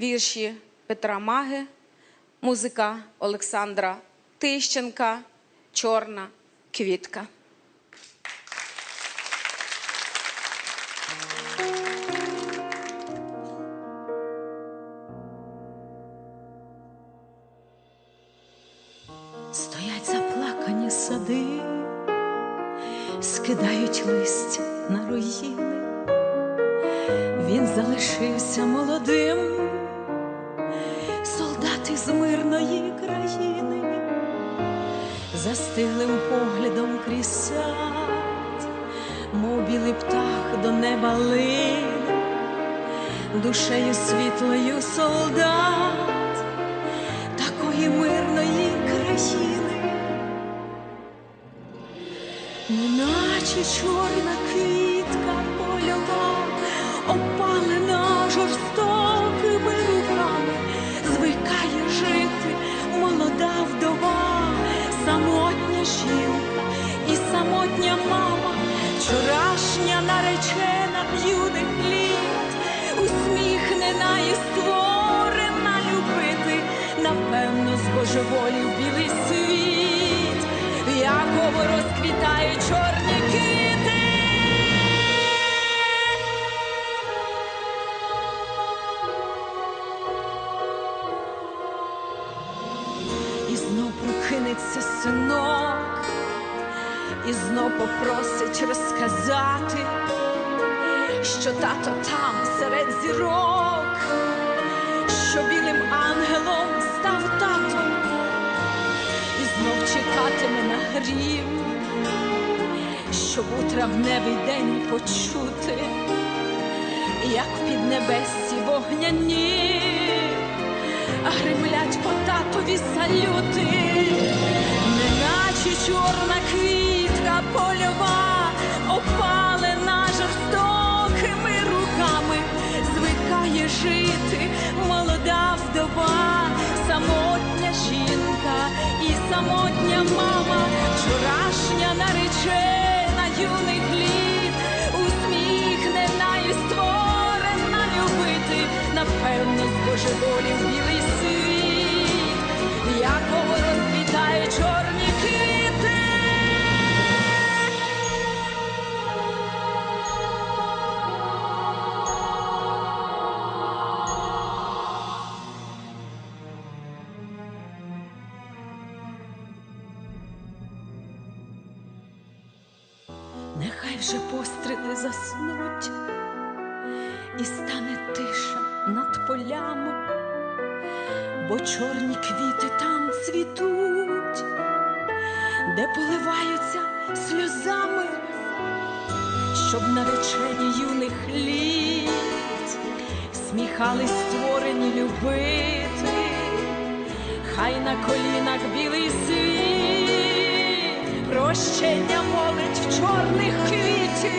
вірші Петра Маги, музика Олександра Тищенка, Чорна квітка. Стоять заплакані сади, скидають листя на руїни. Він залишився молодим, застиглим поглядом крізь сад, мов білий птах до неба лине, душею світлою солдат такої мирної країни, неначе чорна квітка польова, опалена жорстокими самотня мама, вчорашня наречена юних літ, усміхнена і створена любити, напевно, збожеволів білий світ, в якому розквітають чорні квіти. І знов прокинеться синок, і знов попросить розказати, що тато там серед зірок, що білим ангелом став татом, і знов чекатиме на грім, щоб у травневий день почути, як в піднебесі вогняні гримлять по татові салюти, неначе жити. Молода вдова, самотня жінка і самотня мама, вчорашня наречена юних літ, усміхнена і створена любити, напевно, в білий Нехай вже постріли заснуть, і стане тиша над полями, бо чорні квіти там цвітуть, де поливаються сльозами, щоб наречені юних літ сміхались створені любити, хай на колінах білий світ, прощення молить в чорних квітів.